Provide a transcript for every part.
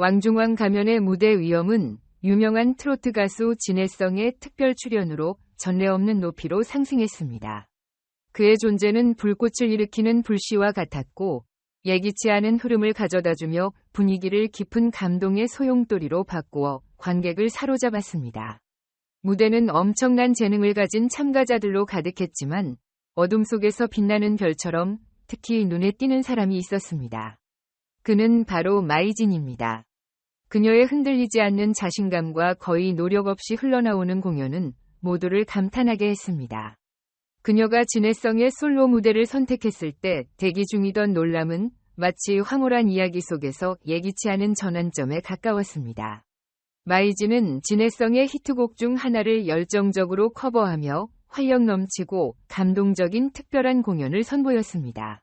왕중왕 가면의 무대 위엄은 유명한 트로트 가수 진해성의 특별 출연으로 전례 없는 높이로 상승했습니다. 그의 존재는 불꽃을 일으키는 불씨와 같았고 예기치 않은 흐름을 가져다주며 분위기를 깊은 감동의 소용돌이로 바꾸어 관객을 사로잡았습니다. 무대는 엄청난 재능을 가진 참가자들로 가득했지만 어둠 속에서 빛나는 별처럼 특히 눈에 띄는 사람이 있었습니다. 그는 바로 마이진입니다. 그녀의 흔들리지 않는 자신감과 거의 노력 없이 흘러나오는 공연은 모두를 감탄하게 했습니다. 그녀가 진해성의 솔로 무대를 선택했을 때 대기 중이던 놀람은 마치 황홀한 이야기 속에서 예기치 않은 전환점에 가까웠습니다. 마이지는 진해성의 히트곡 중 하나를 열정적으로 커버하며 활력 넘치고 감동적인 특별한 공연을 선보였습니다.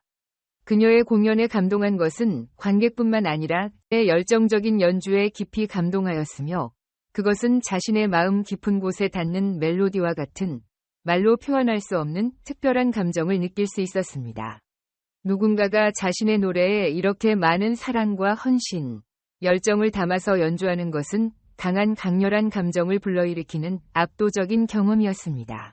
그녀의 공연에 감동한 것은 관객뿐만 아니라 의 열정적인 연주에 깊이 감동하였으며 그것은 자신의 마음 깊은 곳에 닿는 멜로디와 같은 말로 표현할 수 없는 특별한 감정을 느낄 수 있었습니다. 누군가가 자신의 노래에 이렇게 많은 사랑과 헌신, 열정을 담아서 연주하는 것은 강한 강렬한 감정을 불러일으키는 압도적인 경험이었습니다.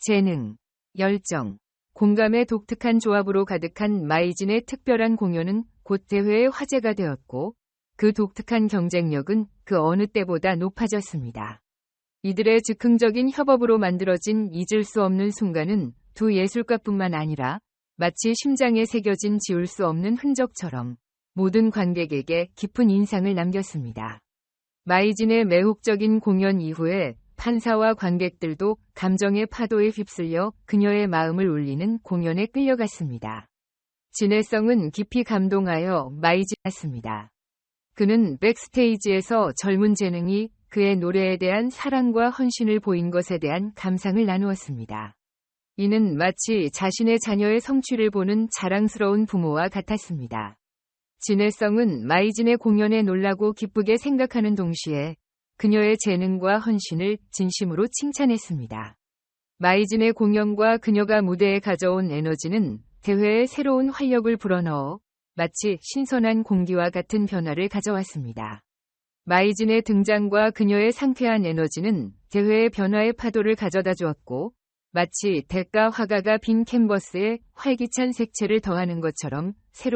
재능, 열정, 공감의 독특한 조합으로 가득한 마이진의 특별한 공연은 곧 대회의 화제가 되었고 그 독특한 경쟁력은 그 어느 때보다 높아졌습니다. 이들의 즉흥적인 협업으로 만들어진 잊을 수 없는 순간은 두 예술가뿐만 아니라 마치 심장에 새겨진 지울 수 없는 흔적처럼 모든 관객에게 깊은 인상을 남겼습니다. 마이진의 매혹적인 공연 이후에 판사와 관객들도 감정의 파도에 휩쓸려 그녀의 마음을 울리는 공연에 끌려갔습니다. 진해성은 깊이 감동하여 마이진했습니다. 그는 백스테이지에서 젊은 재능이 그의 노래에 대한 사랑과 헌신을 보인 것에 대한 감상을 나누었습니다. 이는 마치 자신의 자녀의 성취를 보는 자랑스러운 부모와 같았습니다. 진해성은 마이진의 공연에 놀라고 기쁘게 생각하는 동시에 그녀의 재능과 헌신을 진심으로 칭찬했습니다. 마이진의 공연과 그녀가 무대에 가져온 에너지는 대회에 새로운 활력을 불어넣어 마치 신선한 공기와 같은 변화를 가져왔습니다. 마이진의 등장과 그녀의 상쾌한 에너지는 대회의 변화의 파도를 가져다 주었고 마치 대가 화가가 빈 캔버스에 활기찬 색채를 더하는 것처럼 새로운